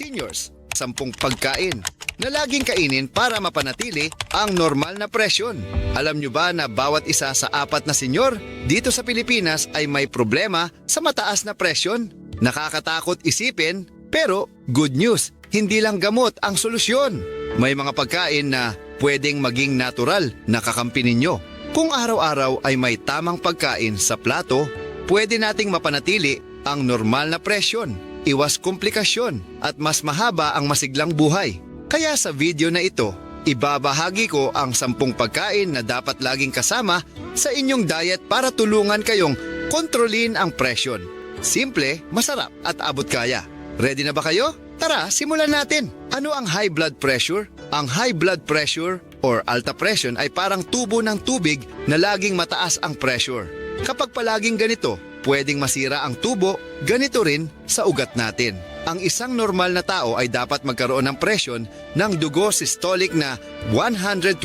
seniors. Sampung pagkain na laging kainin para mapanatili ang normal na presyon. Alam nyo ba na bawat isa sa apat na senyor dito sa Pilipinas ay may problema sa mataas na presyon? Nakakatakot isipin, pero good news, hindi lang gamot ang solusyon. May mga pagkain na pwedeng maging natural na kakampi ninyo. Kung araw-araw ay may tamang pagkain sa plato, pwede nating mapanatili ang normal na presyon, iwas komplikasyon at mas mahaba ang masiglang buhay. Kaya sa video na ito, ibabahagi ko ang sampung pagkain na dapat laging kasama sa inyong diet para tulungan kayong kontrolin ang presyon. Simple, masarap at abot kaya. Ready na ba kayo? Tara, simulan natin. Ano ang high blood pressure? Ang high blood pressure or alta pressure ay parang tubo ng tubig na laging mataas ang pressure. Kapag palaging ganito, pwedeng masira ang tubo, ganito rin sa ugat natin. Ang isang normal na tao ay dapat magkaroon ng presyon ng dugo systolic na 120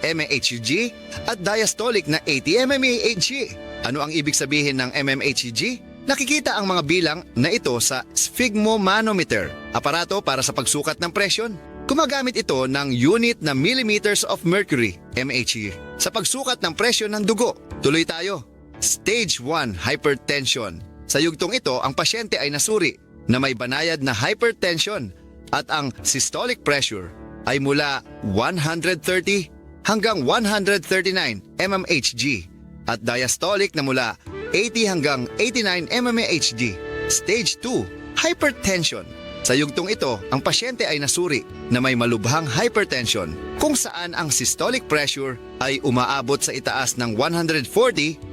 mmHg at diastolic na 80 mmHg. Ano ang ibig sabihin ng mmHg? Nakikita ang mga bilang na ito sa sphygmomanometer, aparato para sa pagsukat ng presyon. Gumagamit ito ng unit na millimeters of mercury, MHg, sa pagsukat ng presyon ng dugo. Tuloy tayo. Stage 1 hypertension. Sa yugtong ito, ang pasyente ay nasuri na may banayad na hypertension at ang systolic pressure ay mula 130 hanggang 139 mmHg at diastolic na mula 80 hanggang 89 mmHg. Stage 2, hypertension. Sa yugtong ito, ang pasyente ay nasuri na may malubhang hypertension kung saan ang systolic pressure ay umaabot sa itaas ng 140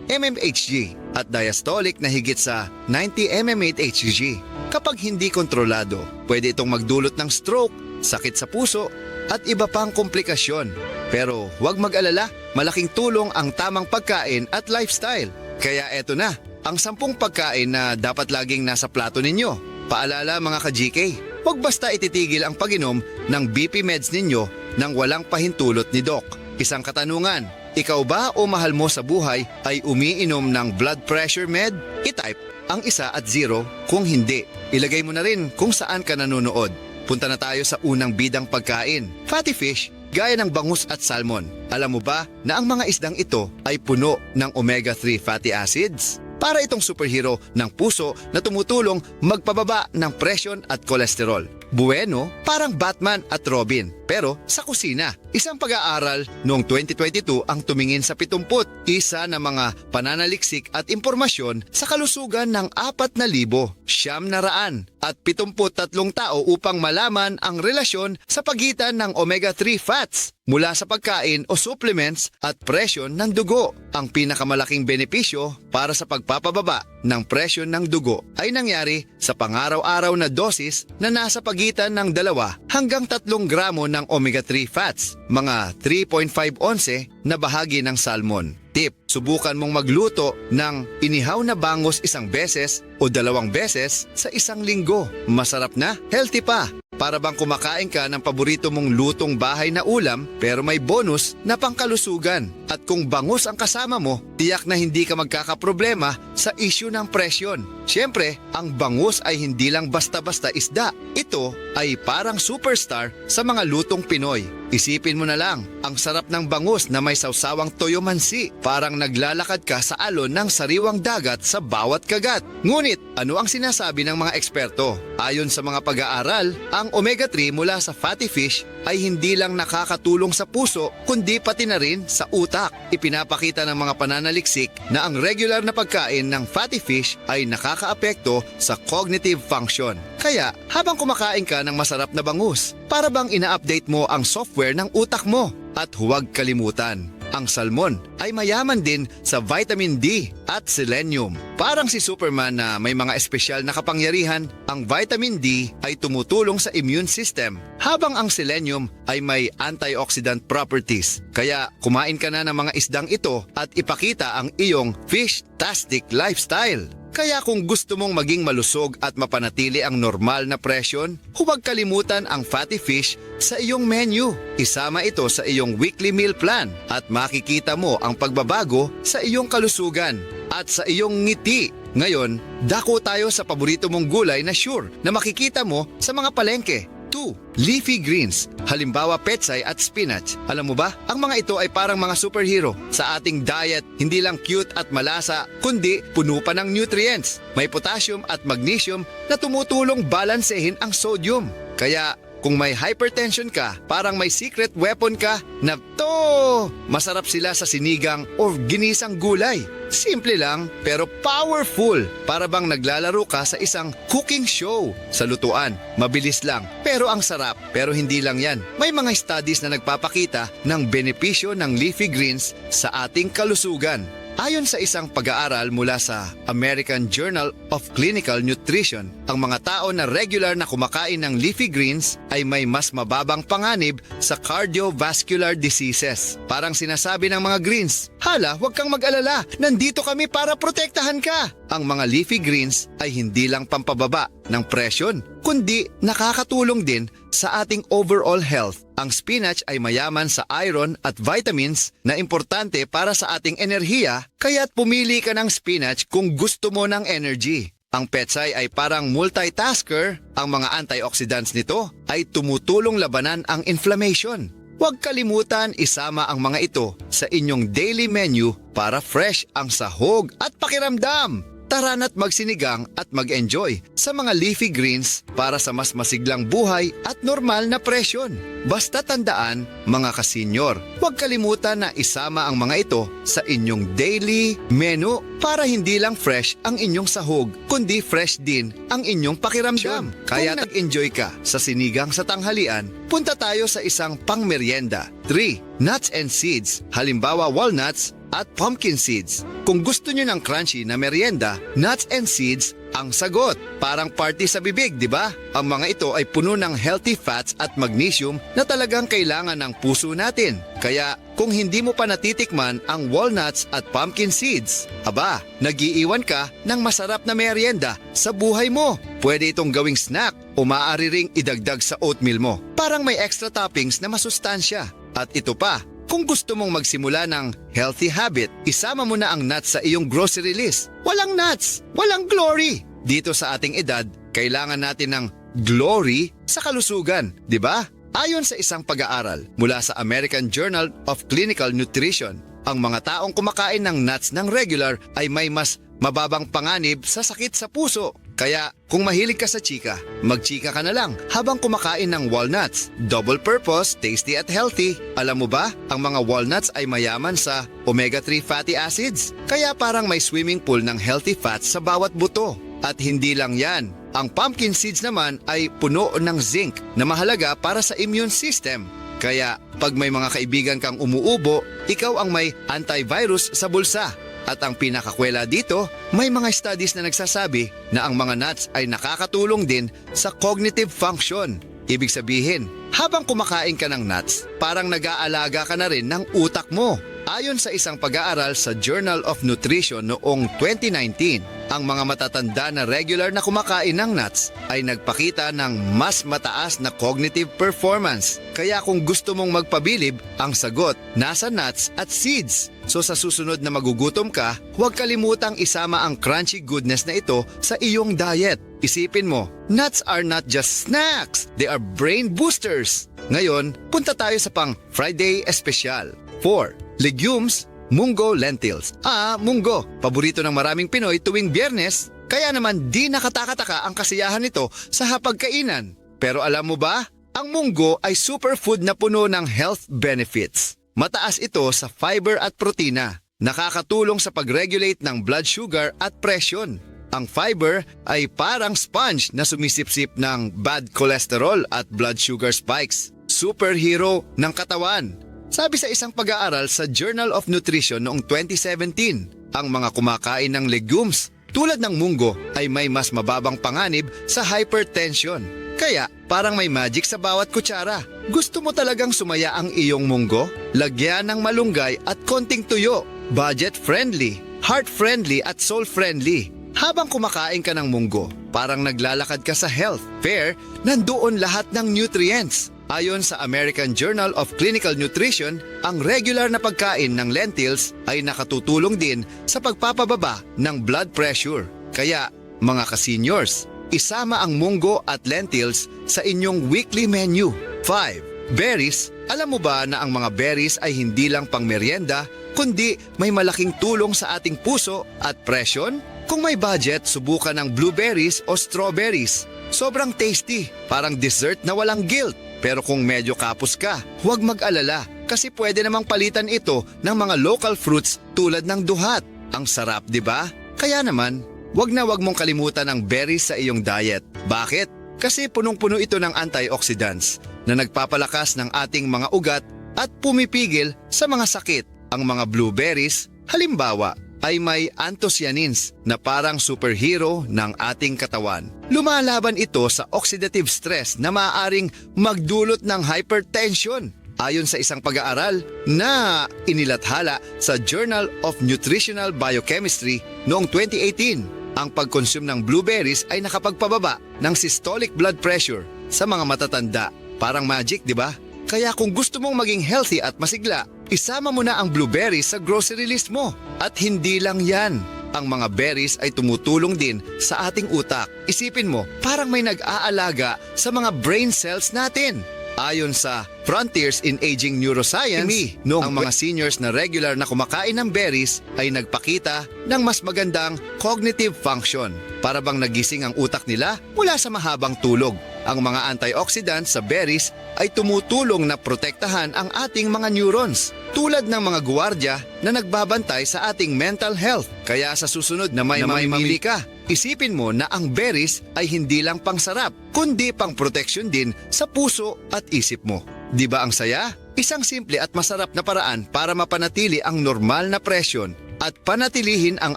mmHg at diastolic na higit sa 90 mmHg. Kapag hindi kontrolado, pwede itong magdulot ng stroke, sakit sa puso at iba pang komplikasyon. Pero huwag mag-alala, malaking tulong ang tamang pagkain at lifestyle. Kaya eto na, ang sampung pagkain na dapat laging nasa plato ninyo. Paalala mga ka-GK, huwag basta ititigil ang pag-inom ng BP meds ninyo nang walang pahintulot ni Doc. Isang katanungan, ikaw ba o mahal mo sa buhay ay umiinom ng blood pressure med? I-type ang isa at zero kung hindi. Ilagay mo na rin kung saan ka nanonood. Punta na tayo sa unang bidang pagkain. Fatty fish, gaya ng bangus at salmon. Alam mo ba na ang mga isdang ito ay puno ng omega-3 fatty acids? Para itong superhero ng puso na tumutulong magpababa ng presyon at kolesterol. Bueno, parang Batman at Robin, pero sa kusina. Isang pag-aaral noong 2022 ang tumingin sa 70 isa na mga pananaliksik at impormasyon sa kalusugan ng 4,000 siyam na raan at 73 tao upang malaman ang relasyon sa pagitan ng omega-3 fats mula sa pagkain o supplements at presyon ng dugo. Ang pinakamalaking benepisyo para sa pagpapababa ng presyon ng dugo ay nangyari sa pangaraw-araw na dosis na nasa pagitan ng 2 hanggang 3 gramo ng omega-3 fats, mga 3.5 onse na bahagi ng salmon. Tip, subukan mong magluto ng inihaw na bangus isang beses o dalawang beses sa isang linggo. Masarap na, healthy pa. Para bang kumakain ka ng paborito mong lutong bahay na ulam pero may bonus na pangkalusugan. At kung bangus ang kasama mo, tiyak na hindi ka magkakaproblema sa issue ng presyon. Siyempre, ang bangus ay hindi lang basta-basta isda. Ito ay parang superstar sa mga lutong Pinoy. Isipin mo na lang, ang sarap ng bangus na may sawsawang toyo mansi. Parang naglalakad ka sa alon ng sariwang dagat sa bawat kagat. Ngunit, ano ang sinasabi ng mga eksperto? Ayon sa mga pag-aaral, ang omega-3 mula sa fatty fish ay hindi lang nakakatulong sa puso kundi pati na rin sa utak. Ipinapakita ng mga pananaliksik na ang regular na pagkain ng fatty fish ay nakakaapekto sa cognitive function. Kaya habang kumakain ka ng masarap na bangus, para bang ina-update mo ang software ng utak mo. At huwag kalimutan, ang salmon ay mayaman din sa vitamin D at selenium. Parang si Superman na may mga espesyal na kapangyarihan, ang vitamin D ay tumutulong sa immune system habang ang selenium ay may antioxidant properties. Kaya kumain ka na ng mga isdang ito at ipakita ang iyong fish-tastic lifestyle. Kaya kung gusto mong maging malusog at mapanatili ang normal na presyon, huwag kalimutan ang fatty fish sa iyong menu. Isama ito sa iyong weekly meal plan at makikita mo ang pagbabago sa iyong kalusugan at sa iyong ngiti. Ngayon, dako tayo sa paborito mong gulay na sure na makikita mo sa mga palengke. 2. Leafy greens, halimbawa petsay at spinach. Alam mo ba, ang mga ito ay parang mga superhero. Sa ating diet, hindi lang cute at malasa, kundi puno pa ng nutrients. May potassium at magnesium na tumutulong balansehin ang sodium. Kaya kung may hypertension ka, parang may secret weapon ka na to! Masarap sila sa sinigang o ginisang gulay. Simple lang pero powerful. Para bang naglalaro ka sa isang cooking show. Sa lutuan, mabilis lang pero ang sarap. Pero hindi lang yan. May mga studies na nagpapakita ng benepisyo ng leafy greens sa ating kalusugan. Ayon sa isang pag-aaral mula sa American Journal of Clinical Nutrition, ang mga tao na regular na kumakain ng leafy greens ay may mas mababang panganib sa cardiovascular diseases. Parang sinasabi ng mga greens, Hala, huwag kang mag-alala, nandito kami para protektahan ka. Ang mga leafy greens ay hindi lang pampababa ng presyon, kundi nakakatulong din sa ating overall health. Ang spinach ay mayaman sa iron at vitamins na importante para sa ating enerhiya, kaya't pumili ka ng spinach kung gusto mo ng energy. Ang petsay ay parang multitasker, ang mga antioxidants nito ay tumutulong labanan ang inflammation. Huwag kalimutan isama ang mga ito sa inyong daily menu para fresh ang sahog at pakiramdam. Tara na't magsinigang at mag-enjoy sa mga leafy greens para sa mas masiglang buhay at normal na presyon. Basta tandaan, mga kasenyor, huwag kalimutan na isama ang mga ito sa inyong daily menu para hindi lang fresh ang inyong sahog, kundi fresh din ang inyong pakiramdam. Kaya nag-enjoy ka sa sinigang sa tanghalian, punta tayo sa isang pangmeryenda. 3. Nuts and seeds, halimbawa walnuts at pumpkin seeds. Kung gusto nyo ng crunchy na merienda, nuts and seeds ang sagot. Parang party sa bibig, di ba? Ang mga ito ay puno ng healthy fats at magnesium na talagang kailangan ng puso natin. Kaya kung hindi mo pa natitikman ang walnuts at pumpkin seeds, aba, nagiiwan ka ng masarap na merienda sa buhay mo. Pwede itong gawing snack o maaari ring idagdag sa oatmeal mo. Parang may extra toppings na masustansya. At ito pa, kung gusto mong magsimula ng healthy habit, isama mo na ang nuts sa iyong grocery list. Walang nuts, walang glory. Dito sa ating edad, kailangan natin ng glory sa kalusugan, di ba? Ayon sa isang pag-aaral mula sa American Journal of Clinical Nutrition, ang mga taong kumakain ng nuts ng regular ay may mas mababang panganib sa sakit sa puso. Kaya kung mahilig ka sa chika, magchika ka na lang habang kumakain ng walnuts. Double purpose, tasty at healthy. Alam mo ba, ang mga walnuts ay mayaman sa omega-3 fatty acids. Kaya parang may swimming pool ng healthy fats sa bawat buto. At hindi lang yan, ang pumpkin seeds naman ay puno ng zinc na mahalaga para sa immune system. Kaya pag may mga kaibigan kang umuubo, ikaw ang may antivirus sa bulsa. At ang pinakakwela dito, may mga studies na nagsasabi na ang mga nuts ay nakakatulong din sa cognitive function. Ibig sabihin, habang kumakain ka ng nuts, parang nag-aalaga ka na rin ng utak mo. Ayon sa isang pag-aaral sa Journal of Nutrition noong 2019, ang mga matatanda na regular na kumakain ng nuts ay nagpakita ng mas mataas na cognitive performance. Kaya kung gusto mong magpabilib, ang sagot nasa nuts at seeds. So sa susunod na magugutom ka, huwag kalimutang isama ang crunchy goodness na ito sa iyong diet. Isipin mo, nuts are not just snacks, they are brain boosters. Ngayon, punta tayo sa pang Friday Espesyal. 4. Legumes, munggo, lentils. Ah, munggo, paborito ng maraming Pinoy tuwing biyernes, kaya naman di nakatakataka ang kasiyahan nito sa hapagkainan. Pero alam mo ba, ang munggo ay superfood na puno ng health benefits. Mataas ito sa fiber at protina. Nakakatulong sa pag-regulate ng blood sugar at presyon. Ang fiber ay parang sponge na sumisipsip ng bad cholesterol at blood sugar spikes. Superhero ng katawan. Sabi sa isang pag-aaral sa Journal of Nutrition noong 2017, ang mga kumakain ng legumes tulad ng munggo ay may mas mababang panganib sa hypertension. Kaya parang may magic sa bawat kutsara. Gusto mo talagang sumaya ang iyong munggo? Lagyan ng malunggay at konting tuyo. Budget friendly, heart friendly at soul friendly. Habang kumakain ka ng munggo, parang naglalakad ka sa health fair, nandoon lahat ng nutrients. Ayon sa American Journal of Clinical Nutrition, ang regular na pagkain ng lentils ay nakatutulong din sa pagpapababa ng blood pressure. Kaya, mga ka-seniors, isama ang munggo at lentils sa inyong weekly menu. 5. Berries. Alam mo ba na ang mga berries ay hindi lang pang merienda, kundi may malaking tulong sa ating puso at presyon? Kung may budget, subukan ng blueberries o strawberries. Sobrang tasty, parang dessert na walang guilt. Pero kung medyo kapos ka, huwag mag-alala kasi pwede namang palitan ito ng mga local fruits tulad ng duhat. Ang sarap, di ba? Kaya naman, wag na wag mong kalimutan ang berries sa iyong diet. Bakit? Kasi punong-puno ito ng antioxidants na nagpapalakas ng ating mga ugat at pumipigil sa mga sakit. Ang mga blueberries, halimbawa, ay may anthocyanins na parang superhero ng ating katawan. Lumalaban ito sa oxidative stress na maaaring magdulot ng hypertension. Ayon sa isang pag-aaral na inilathala sa Journal of Nutritional Biochemistry noong 2018, ang pagkonsume ng blueberries ay nakapagpababa ng systolic blood pressure sa mga matatanda. Parang magic, di ba? Kaya kung gusto mong maging healthy at masigla, isama mo na ang blueberries sa grocery list mo. At hindi lang yan. Ang mga berries ay tumutulong din sa ating utak. Isipin mo, parang may nag-aalaga sa mga brain cells natin. Ayon sa Frontiers in Aging Neuroscience, noong ang mga seniors na regular na kumakain ng berries ay nagpakita ng mas magandang cognitive function. Para bang nagising ang utak nila mula sa mahabang tulog. Ang mga antioxidants sa berries ay tumutulong na protektahan ang ating mga neurons tulad ng mga guwardiya na nagbabantay sa ating mental health. Kaya sa susunod na may, Na may mamimili ka, isipin mo na ang berries ay hindi lang pangsarap, kundi pang protection din sa puso at isip mo. Di ba ang saya? Isang simple at masarap na paraan para mapanatili ang normal na presyon at panatilihin ang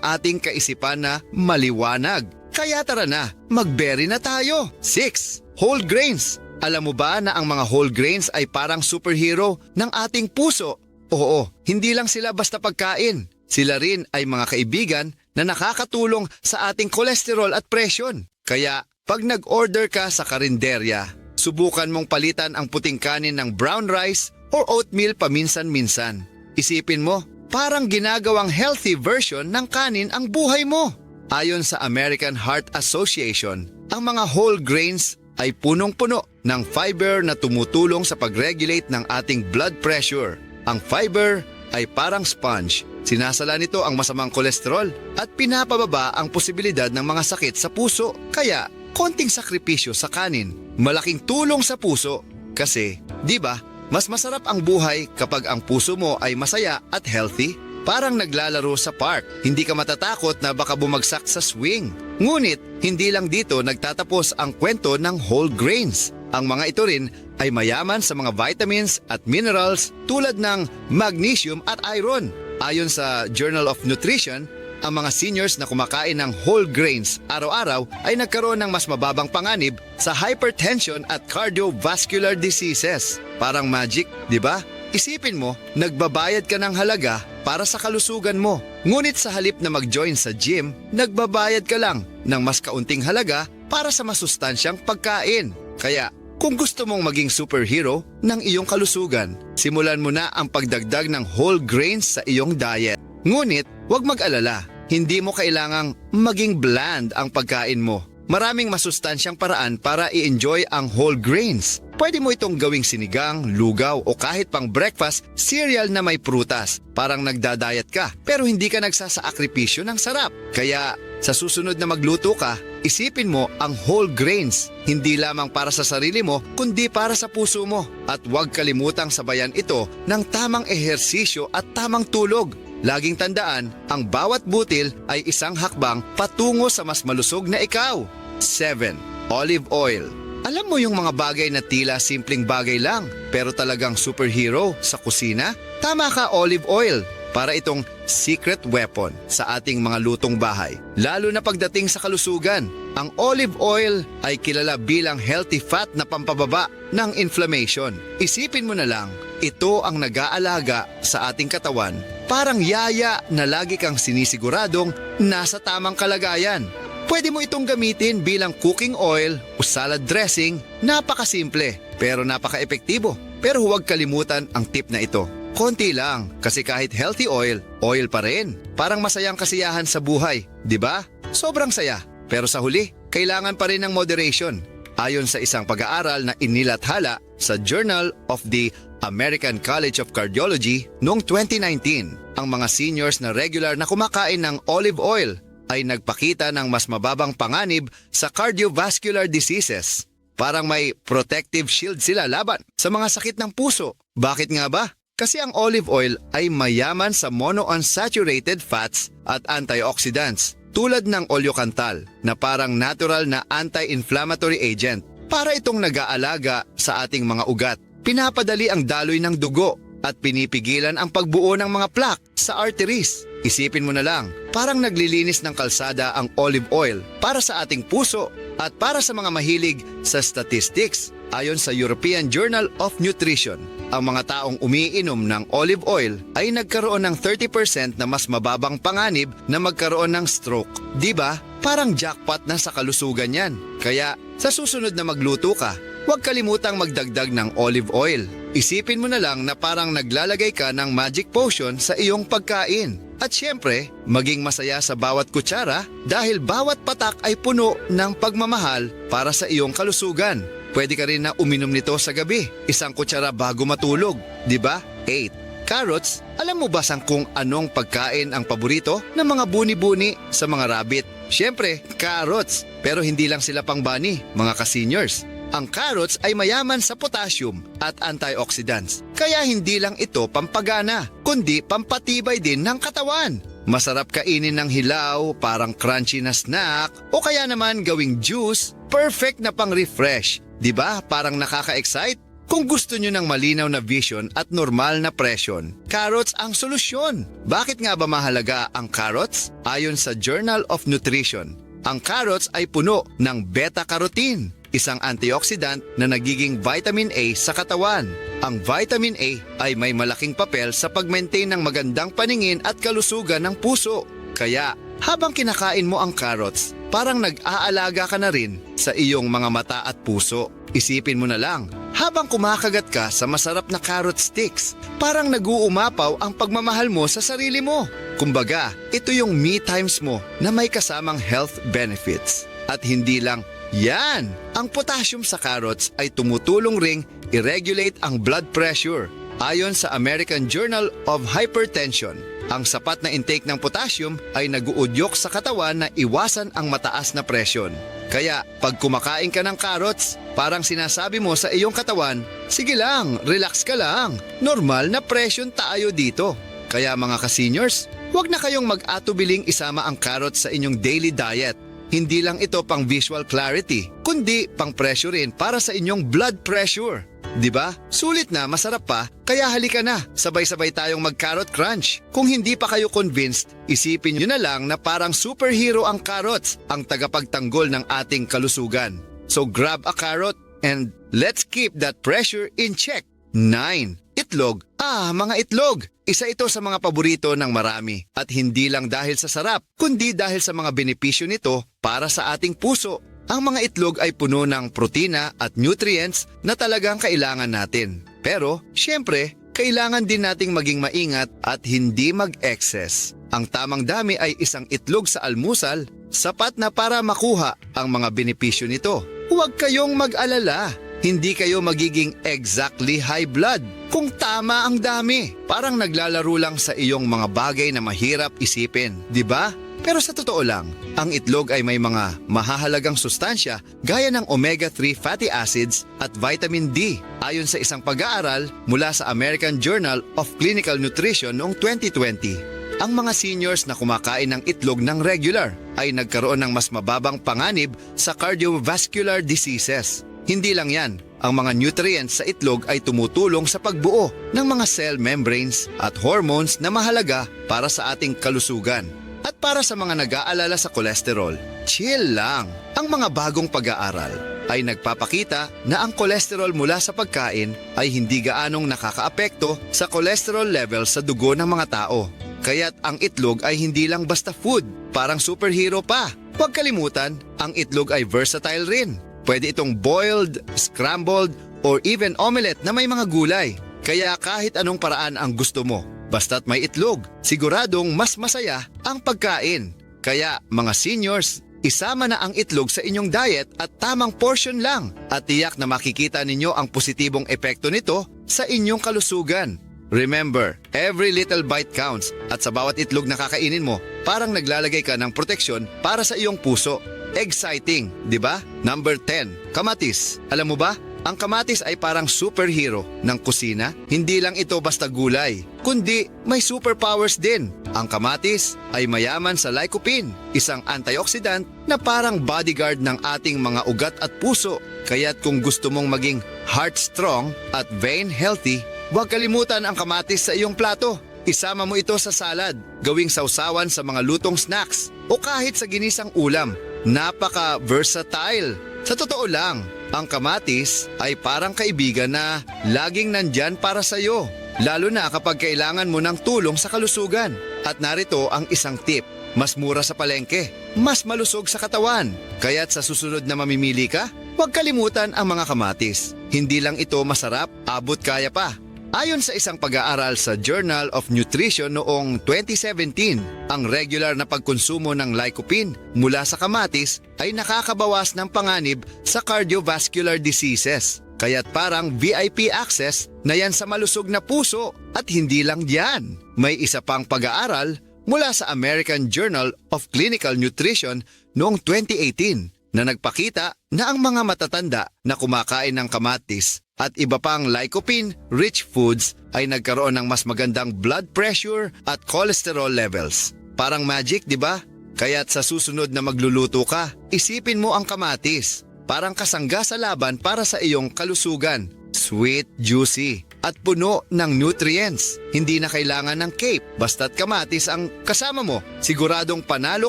ating kaisipan na maliwanag. Kaya tara na, magberry na tayo. 6. Whole grains. Alam mo ba na ang mga whole grains ay parang superhero ng ating puso? Oo, hindi lang sila basta pagkain. Sila rin ay mga kaibigan na nakakatulong sa ating kolesterol at presyon. Kaya pag nag-order ka sa karinderya, subukan mong palitan ang puting kanin ng brown rice or oatmeal paminsan-minsan. Isipin mo, parang ginagawang healthy version ng kanin ang buhay mo. Ayon sa American Heart Association, ang mga whole grains ay punong-puno ng fiber na tumutulong sa pag-regulate ng ating blood pressure. Ang fiber ay parang sponge. Sinasala nito ang masamang kolesterol at pinapababa ang posibilidad ng mga sakit sa puso. Kaya, konting sakripisyo sa kanin, malaking tulong sa puso. Kasi, di ba, mas masarap ang buhay kapag ang puso mo ay masaya at healthy? Parang naglalaro sa park, hindi ka matatakot na baka bumagsak sa swing. Ngunit, hindi lang dito nagtatapos ang kwento ng whole grains. Ang mga ito rin ay mayaman sa mga vitamins at minerals tulad ng magnesium at iron. Ayon sa Journal of Nutrition, ang mga seniors na kumakain ng whole grains araw-araw ay nagkaroon ng mas mababang panganib sa hypertension at cardiovascular diseases. Parang magic, di ba? Isipin mo, nagbabayad ka ng halaga para sa kalusugan mo. Ngunit sa halip na mag-join sa gym, nagbabayad ka lang ng mas kaunting halaga para sa masustansyang pagkain. Kaya, kung gusto mong maging superhero ng iyong kalusugan, simulan mo na ang pagdagdag ng whole grains sa iyong diet. Ngunit, huwag mag-alala, hindi mo kailangang maging bland ang pagkain mo. Maraming masustansyang paraan para i-enjoy ang whole grains. Pwede mo itong gawing sinigang, lugaw o kahit pang breakfast, cereal na may prutas. Parang nagdadayat ka pero hindi ka nagsasaakripisyo ng sarap. Kaya sa susunod na magluto ka, isipin mo ang whole grains. Hindi lamang para sa sarili mo, kundi para sa puso mo. At huwag kalimutang sabayan ito ng tamang ehersisyo at tamang tulog. Laging tandaan, ang bawat butil ay isang hakbang patungo sa mas malusog na ikaw. 7. Olive oil. Alam mo yung mga bagay na tila simpleng bagay lang pero talagang superhero sa kusina? Tama ka olive oil para itong secret weapon sa ating mga lutong bahay. Lalo na pagdating sa kalusugan, ang olive oil ay kilala bilang healthy fat na pampababa ng inflammation. Isipin mo na lang, ito ang nag-aalaga sa ating katawan parang yaya na lagi kang sinisiguradong nasa tamang kalagayan. Pwede mo itong gamitin bilang cooking oil o salad dressing. Napakasimple pero napaka-epektibo. Pero huwag kalimutan ang tip na ito. Konti lang kasi kahit healthy oil, oil pa rin. Parang masayang kasiyahan sa buhay, di ba? sobrang saya. Pero sa huli, kailangan pa rin ng moderation. Ayon sa isang pag-aaral na inilathala sa Journal of the American College of Cardiology noong 2019, ang mga seniors na regular na kumakain ng olive oil ay nagpakita ng mas mababang panganib sa cardiovascular diseases. Parang may protective shield sila laban sa mga sakit ng puso. Bakit nga ba? Kasi ang olive oil ay mayaman sa monounsaturated fats at antioxidants tulad ng olyokantal na parang natural na anti-inflammatory agent para itong nag-aalaga sa ating mga ugat. Pinapadali ang daloy ng dugo at pinipigilan ang pagbuo ng mga plaque sa arteries. Isipin mo na lang, parang naglilinis ng kalsada ang olive oil para sa ating puso at para sa mga mahilig sa statistics. Ayon sa European Journal of Nutrition, ang mga taong umiinom ng olive oil ay nagkaroon ng 30% na mas mababang panganib na magkaroon ng stroke. Di ba? Parang jackpot na sa kalusugan yan. Kaya sa susunod na magluto ka, huwag kalimutang magdagdag ng olive oil. Isipin mo na lang na parang naglalagay ka ng magic potion sa iyong pagkain. At syempre, maging masaya sa bawat kutsara dahil bawat patak ay puno ng pagmamahal para sa iyong kalusugan. Pwede ka rin na uminom nito sa gabi, isang kutsara bago matulog, di ba? 8. Carrots, alam mo ba sang kung anong pagkain ang paborito ng mga buni-buni sa mga rabbit? Siyempre, carrots. Pero hindi lang sila pang bunny, mga ka-seniors. Ang carrots ay mayaman sa potassium at antioxidants. Kaya hindi lang ito pampagana, kundi pampatibay din ng katawan. Masarap kainin ng hilaw, parang crunchy na snack, o kaya naman gawing juice, perfect na pang-refresh. ba? Parang nakaka-excite. Kung gusto nyo ng malinaw na vision at normal na presyon, carrots ang solusyon. Bakit nga ba mahalaga ang carrots? Ayon sa Journal of Nutrition, ang carrots ay puno ng beta-carotene, isang antioxidant na nagiging vitamin A sa katawan. Ang vitamin A ay may malaking papel sa pag-maintain ng magandang paningin at kalusugan ng puso. Kaya, habang kinakain mo ang carrots, parang nag-aalaga ka na rin sa iyong mga mata at puso. Isipin mo na lang, habang kumakagat ka sa masarap na carrot sticks, parang nag-uumapaw ang pagmamahal mo sa sarili mo. Kumbaga, ito yung me times mo na may kasamang health benefits. At hindi lang yan! Ang potassium sa carrots ay tumutulong ring i-regulate ang blood pressure. Ayon sa American Journal of Hypertension, ang sapat na intake ng potassium ay naguudyok sa katawan na iwasan ang mataas na presyon. Kaya pag kumakain ka ng carrots, parang sinasabi mo sa iyong katawan, sige lang, relax ka lang, normal na presyon tayo dito. Kaya mga ka-seniors, huwag na kayong mag-atubiling isama ang carrots sa inyong daily diet. Hindi lang ito pang visual clarity, kundi pang pressure rin para sa inyong blood pressure. 'Di ba? Sulit na, masarap pa, kaya halika na, sabay-sabay tayong mag-carrot crunch. Kung hindi pa kayo convinced, isipin nyo na lang na parang superhero ang carrots, ang tagapagtanggol ng ating kalusugan. So grab a carrot and let's keep that pressure in check. 9. Itlog. Ah, mga itlog. Isa ito sa mga paborito ng marami. At hindi lang dahil sa sarap, kundi dahil sa mga benepisyo nito para sa ating puso. Ang mga itlog ay puno ng protina at nutrients na talagang kailangan natin. Pero, syempre, kailangan din nating maging maingat at hindi mag-excess. Ang tamang dami ay isang itlog sa almusal, sapat na para makuha ang mga benepisyo nito. Huwag kayong mag-alala. Hindi kayo magiging exactly high blood kung tama ang dami. Parang naglalaro lang sa iyong mga bagay na mahirap isipin, di ba? Pero sa totoo lang, ang itlog ay may mga mahahalagang sustansya gaya ng omega-3 fatty acids at vitamin D ayon sa isang pag-aaral mula sa American Journal of Clinical Nutrition noong 2020. Ang mga seniors na kumakain ng itlog ng regular ay nagkaroon ng mas mababang panganib sa cardiovascular diseases. Hindi lang yan, ang mga nutrients sa itlog ay tumutulong sa pagbuo ng mga cell membranes at hormones na mahalaga para sa ating kalusugan. At para sa mga nag-aalala sa kolesterol, chill lang. Ang mga bagong pag-aaral ay nagpapakita na ang kolesterol mula sa pagkain ay hindi gaanong nakakaapekto sa cholesterol level sa dugo ng mga tao. Kaya't ang itlog ay hindi lang basta food, parang superhero pa. Huwag kalimutan, ang itlog ay versatile rin. Pwede itong boiled, scrambled, or even omelette na may mga gulay. Kaya kahit anong paraan ang gusto mo, basta't may itlog, siguradong mas masaya ang pagkain. Kaya mga seniors, isama na ang itlog sa inyong diet at tamang portion lang at tiyak na makikita ninyo ang positibong epekto nito sa inyong kalusugan. Remember, every little bite counts at sa bawat itlog na kakainin mo, parang naglalagay ka ng proteksyon para sa iyong puso. Exciting, di ba? Number 10, kamatis. Alam mo ba, ang kamatis ay parang superhero ng kusina. Hindi lang ito basta gulay, kundi may superpowers din. Ang kamatis ay mayaman sa lycopene, isang antioxidant na parang bodyguard ng ating mga ugat at puso. Kaya't kung gusto mong maging heart strong at vein healthy, huwag kalimutan ang kamatis sa iyong plato. Isama mo ito sa salad, gawing sausawan sa mga lutong snacks, o kahit sa ginisang ulam. Napaka-versatile. Sa totoo lang, ang kamatis ay parang kaibigan na laging nandyan para sa'yo. Lalo na kapag kailangan mo ng tulong sa kalusugan. At narito ang isang tip. Mas mura sa palengke, mas malusog sa katawan. Kaya't sa susunod na mamimili ka, huwag kalimutan ang mga kamatis. Hindi lang ito masarap, abot kaya pa. Ayon sa isang pag-aaral sa Journal of Nutrition noong 2017, ang regular na pagkonsumo ng lycopene mula sa kamatis ay nakakabawas ng panganib sa cardiovascular diseases. Kaya't parang VIP access na yan sa malusog na puso at hindi lang diyan. May isa pang pag-aaral mula sa American Journal of Clinical Nutrition noong 2018 na nagpakita na ang mga matatanda na kumakain ng kamatis at iba pang lycopene-rich foods ay nagkaroon ng mas magandang blood pressure at cholesterol levels. Parang magic, di ba? Kaya't sa susunod na magluluto ka, isipin mo ang kamatis. Parang kasangga sa laban para sa iyong kalusugan. Sweet, juicy, at puno ng nutrients. Hindi na kailangan ng cape, basta't kamatis ang kasama mo. Siguradong panalo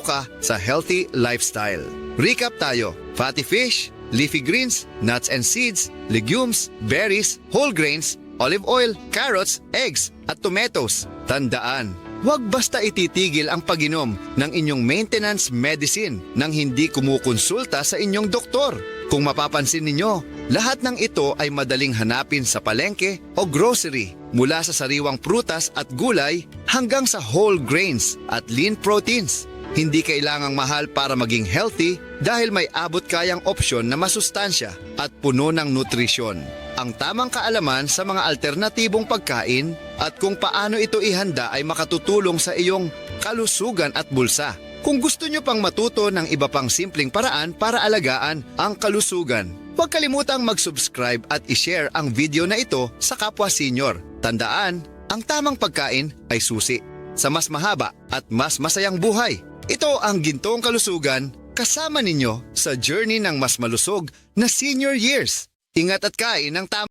ka sa healthy lifestyle. Recap tayo. Fatty fish, leafy greens, nuts and seeds, legumes, berries, whole grains, olive oil, carrots, eggs, at tomatoes. Tandaan, huwag basta ititigil ang pag-inom ng inyong maintenance medicine nang hindi kumukonsulta sa inyong doktor. Kung mapapansin ninyo, lahat ng ito ay madaling hanapin sa palengke o grocery mula sa sariwang prutas at gulay hanggang sa whole grains at lean proteins. Hindi kailangang mahal para maging healthy dahil may abot kayang opsyon na masustansya at puno ng nutrisyon. Ang tamang kaalaman sa mga alternatibong pagkain at kung paano ito ihanda ay makatutulong sa iyong kalusugan at bulsa. Kung gusto nyo pang matuto ng iba pang simpleng paraan para alagaan ang kalusugan, huwag kalimutang mag-subscribe at i-share ang video na ito sa kapwa senior. Tandaan, ang tamang pagkain ay susi sa mas mahaba at mas masayang buhay. Ito ang gintong kalusugan kasama ninyo sa journey ng mas malusog na senior years. Ingat at kain ng tama.